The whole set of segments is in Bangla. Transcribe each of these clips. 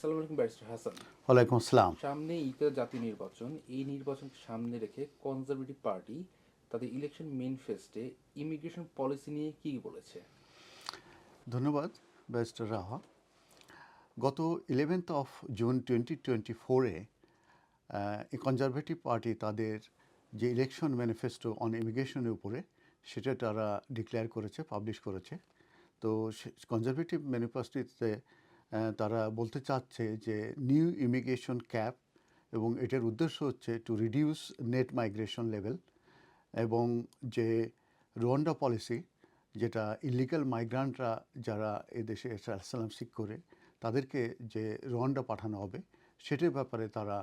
আসসালামু আলাইকুম ব্যারিস্টার হাসান। ওয়ালাইকুম আসসালাম। সামনে ইতার জাতীয় নির্বাচন। এই নির্বাচনকে সামনে রেখে কনজারভেটিভ পার্টি তাদের ইলেকশন ম্যানিফেস্টে ইমিগ্রেশন পলিসি নিয়ে কি বলেছে? ধন্যবাদ ব্যারিস্টার রাহা। গত eleventh of June twenty twenty ফোরে কনজারভেটিভ পার্টি তাদের যে ইলেকশন ম্যানিফেস্টো অন ইমিগ্রেশনের উপরে সেটা তারা ডিক্লেয়ার করেছে পাবলিশ করেছে। তো কনজারভেটিভ ম্যানিফেস্টোতে তারা বলতে চাচ্ছে যে নিউ ইমিগ্রেশন ক্যাপ এবং এটার উদ্দেশ্য হচ্ছে to reduce net migration level এবং যে রোয়ান্ডা পলিসি যেটা ইলিগাল মাইগ্রান্টরা যারা এদেশে সালাম সিক করে, তাদেরকে যে রোয়ান্ডা পাঠানো হবে, সেটার ব্যাপারে তারা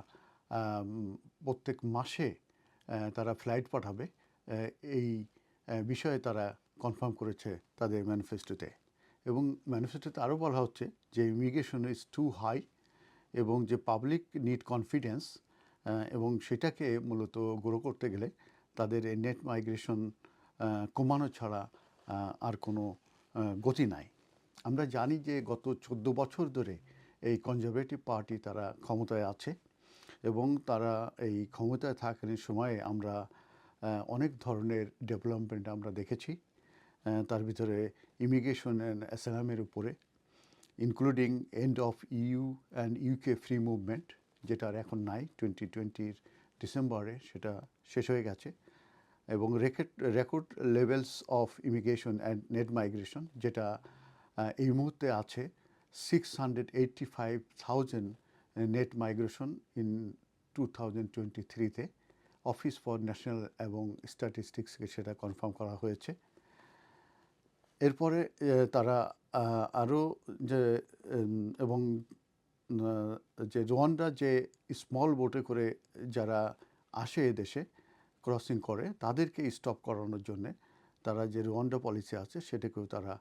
প্রত্যেক মাসে তারা ফ্লাইট পাঠাবে এই বিষয়ে তারা কনফার্ম করেছে তাদের ম্যানিফেস্টোতে এবং ম্যানিফেস্টোতে আরও বলা হচ্ছে যে ইমিগ্রেশন ইজ টু হাই এবং যে পাবলিক নিড কনফিডেন্স এবং সেটাকে মূলত গ্রো করতে গেলে তাদের নেট মাইগ্রেশন কমানো ছাড়া আর কোনো গতি নাই। আমরা জানি যে গত চোদ্দ বছর ধরে এই কনজারভেটিভ পার্টি তারা ক্ষমতায় আছে এবং তারা এই ক্ষমতায় থাকার সময়ে আমরা অনেক ধরনের ডেভেলপমেন্ট আমরা দেখেছি। তার ভিতরে ইমিগ্রেশন অ্যান্ড অ্যাসালামের উপরে including end of EU and UK free movement যেটা আর এখন নাই টোয়েন্টি টোয়েন্টির ডিসেম্বরে সেটা শেষ হয়ে গেছে, এবং record record levels of immigration and net migration যেটা এই মুহূর্তে আছে six hundred eighty five thousand net migration in two thousand twenty থ্রিতে অফিস ফর ন্যাশনাল এবং স্ট্যাটিস্টিক্সকে সেটা কনফার্ম করা হয়েছে। এরপরে তারা আরও যে এবং যে রোয়ান্ডা যে স্মল বোটে করে যারা আসে দেশে ক্রসিং করে, তাদেরকে স্টপ করানোর জন্যে তারা যে রোয়ান্ডা পলিসি আছে, সেটাকেও তারা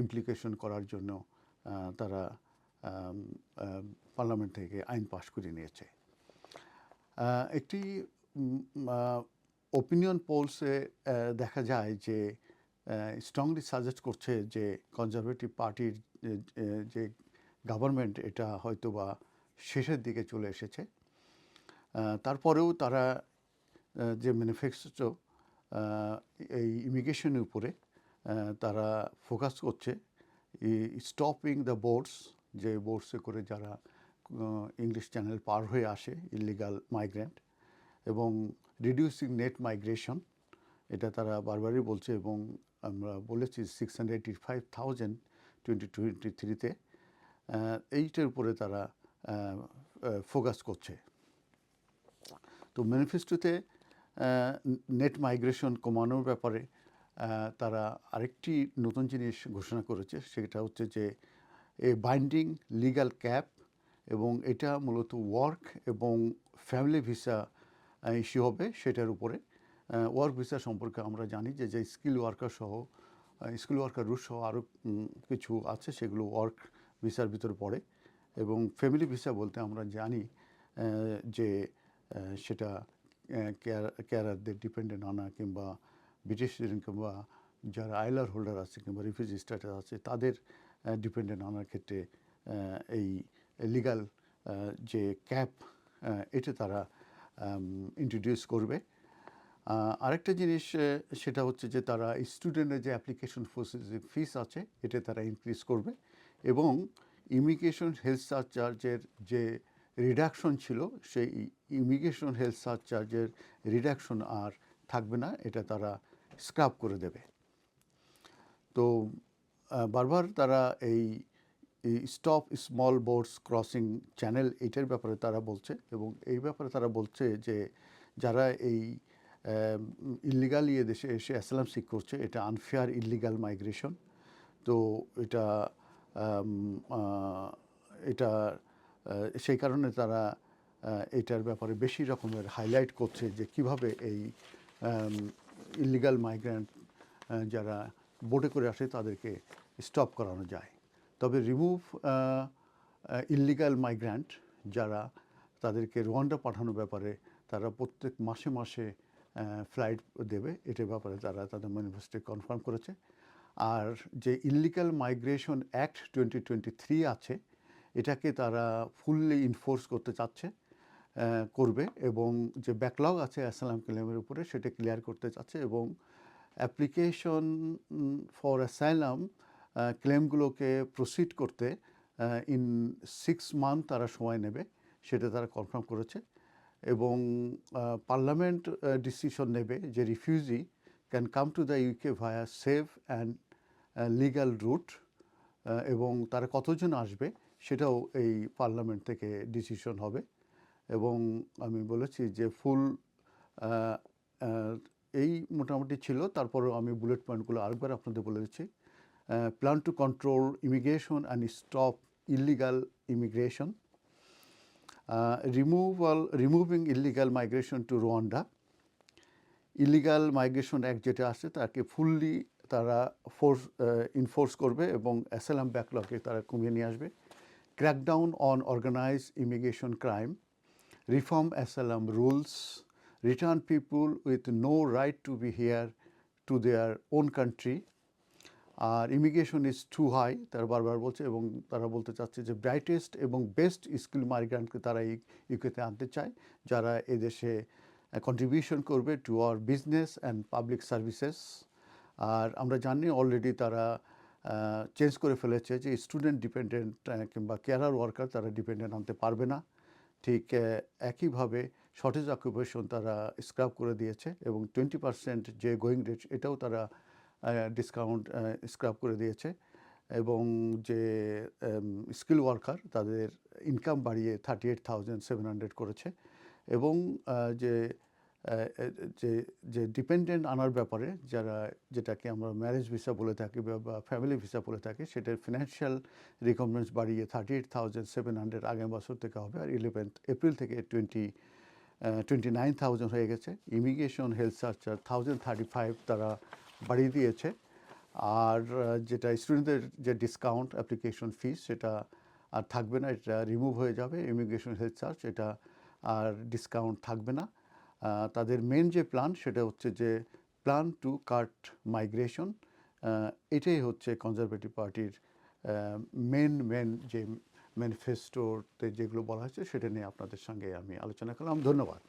ইমপ্লিকেশন করার জন্য তারা পার্লামেন্ট থেকে আইন পাশ করে নিয়েছে। একটি ওপিনিয়ন পোলসে দেখা যায় যে স্ট্রংলি সাজেস্ট করছে যে কনজারভেটিভ পার্টির যে গভর্নমেন্ট এটা হয়তো বা শেষের দিকে চলে এসেছে। তারপরেও তারা যে ম্যানিফেস্টো এই ইমিগ্রেশনের উপরে তারা ফোকাস করছে। স্টপিং দ্য বোটস যে বোটসে করে যারা ইংলিশ চ্যানেল পার হয়ে আসে ইলিগাল মাইগ্রেন্ট এবং রিডিউসিং নেট মাইগ্রেশন এটা তারা বারবারই বলছে এবং আমরা বলেছি six hundred eighty five thousand twenty twenty থ্রিতে এইটার উপরে তারা ফোকাস করছে। তো ম্যানিফেস্টোতে নেট মাইগ্রেশন কমানোর ব্যাপারে তারা আরেকটি নতুন জিনিস ঘোষণা করেছে, সেটা হচ্ছে যে এ বাইন্ডিং লিগ্যাল ক্যাপ এবং এটা মূলত ওয়ার্ক এবং ফ্যামিলি ভিসা ইস্যু হবে সেটার উপরে। ওয়ার্ক ভিসা সম্পর্কে আমরা জানি যে যে স্কিল ওয়ার্কার সহ স্কিল ওয়ার্কার রুট সহ আরও কিছু আছে সেগুলো ওয়ার্ক ভিসার ভিতরে পড়ে। এবং ফ্যামিলি ভিসা বলতে আমরা জানি যে সেটা কেয়ার কেয়ারারদের ডিপেন্ডেন্ট আনা কিংবা ব্রিটিশ সিটিজেন কিংবা যারা আইলার হোল্ডার আছে কিংবা রিফিউজি স্ট্যাটাস আছে, তাদের ডিপেন্ডেন্ট আনার ক্ষেত্রে এই লিগাল যে ক্যাপ এটা তারা ইন্ট্রোডিউস করবে। আরেকটা জিনিস সেটা হচ্ছে যে তারা স্টুডেন্টের যে অ্যাপ্লিকেশন ফিস আছে এটা তারা ইনক্রিজ করবে এবং ইমিগ্রেশন হেলথ চার্জের যে রিডাকশন ছিল, সেই ইমিগ্রেশন হেলথ চার্জের রিডাকশন আর থাকবে না, এটা তারা স্ক্রাপ করে দেবে। তো বারবার তারা এই stop small boats crossing channel এটার ব্যাপারে তারা বলছে এবং এই ব্যাপারে তারা বলছে যে যারা এই ইলিগালি দেশে এসে অ্যাসালাম সিক করছে, এটা আনফেয়ার ইলিগাল মাইগ্রেশন তো এটা এটা সেই কারণে তারা এটার ব্যাপারে বেশি রকমের হাইলাইট করছে যে কীভাবে এই ইলিগাল মাইগ্রেন্ট যারা বোটে করে আসে তাদেরকে স্টপ করানো যায়। তবে রিমুভ ইলিগাল মাইগ্রান্ট যারা তাদেরকে রোয়ান্ডা পাঠানোর ব্যাপারে তারা প্রত্যেক মাসে মাসে ফ্লাইট দেবে, এটার ব্যাপারে তারা তাদের ম্যানিফেস্টো কনফার্ম করেছে। আর যে illegal migration act twenty twenty three আছে, এটাকে তারা ফুললি ইনফোর্স করতে চাচ্ছে করবে এবং যে ব্যাকলগ আছে অ্যাসালাম ক্লেমের উপরে সেটা ক্লিয়ার করতে চাচ্ছে এবং অ্যাপ্লিকেশন ফর অ্যাসাইলাম ক্লেমগুলোকে প্রসিড করতে ইন সিক্স মান্থ তারা সময় নেবে, সেটা তারা কনফার্ম করেছে। এবং পার্লামেন্ট ডিসিশন নেবে যে refugee can come to the UK via safe and legal route এবং তারা কতজন আসবে সেটাও এই পার্লামেন্ট থেকে ডিসিশন হবে। এবং আমি বলেছি যে ফুল এই মোটামুটি ছিল। তারপরেও আমি বুলেট পয়েন্টগুলো আরেকবার আপনাদের বলে দিচ্ছি। Plan to control immigration and stop illegal immigration removal removing illegal migration to Rwanda illegal migration act যেটা আছে, তাকে ফুললি তারা ফোর্স ইনফোর্স করবে এবং অ্যাসালাম ব্যাকলগে তারা কমিয়ে নিয়ে আসবে। Crackdown on organise immigration crime reform asylum rules return people with no right to be here to their own country R immigration is too high তারা বারবার বলছে এবং তারা বলতে চাচ্ছে যে ব্রাইটেস্ট এবং বেস্ট স্কিল মাইগ্রান্টকে তারা ইউকেতে আনতে চায়, যারা এদেশে কন্ট্রিবিউশন করবে to our business and public services আর আমরা জানি অলরেডি তারা চেঞ্জ করে ফেলেছে যে স্টুডেন্ট ডিপেন্ডেন্ট কিংবা কেয়ারার ওয়ার্কার তারা ডিপেন্ডেন্ট আনতে পারবে না। ঠিক একইভাবে শর্টেজ অকুপেশন তারা স্ক্রাব করে দিয়েছে এবং টোয়েন্টি পার্সেন্ট যে গোয়িং রেট এটাও তারা ডিসকাউন্ট স্ক্রাব করে দিয়েছে এবং যে স্কিল ওয়ার্কার তাদের ইনকাম বাড়িয়ে thirty eight thousand seven hundred করেছে এবং যে যে যে ডিপেন্ডেন্ট আনার ব্যাপারে যারা, যেটাকে আমরা ম্যারেজ ভিসা বলে থাকি বা- ফ্যামিলি ভিসা বলে থাকি, সেটার ফিনান্সিয়াল রিকমেন্স বাড়িয়ে thirty eight thousand seven hundred আগামী বছর থেকে হবে আর ইলেভেন্থ এপ্রিল থেকে টোয়েন্টি টোয়েন্টি নাইন থাউজেন্ড হয়ে গেছে। Immigration health surcharge thousand thirty five তারা বাড়িয়ে দিয়েছে। আর যেটা স্টুডেন্টদের যে ডিসকাউন্ট অ্যাপ্লিকেশন ফিস সেটা আর থাকবে না, এটা রিমুভ হয়ে যাবে। ইমিগ্রেশন হেলথ চার্জ এটা আর ডিসকাউন্ট থাকবে না। তাদের মেন যে প্ল্যান সেটা হচ্ছে যে প্ল্যান টু কাট মাইগ্রেশন এটাই হচ্ছে কনজারভেটিভ পার্টির মেন মেন যে ম্যানিফেস্টোতে যেগুলো বলা হয়েছে, সেটা নিয়ে আপনাদের সঙ্গে আমি আলোচনা করলাম। ধন্যবাদ।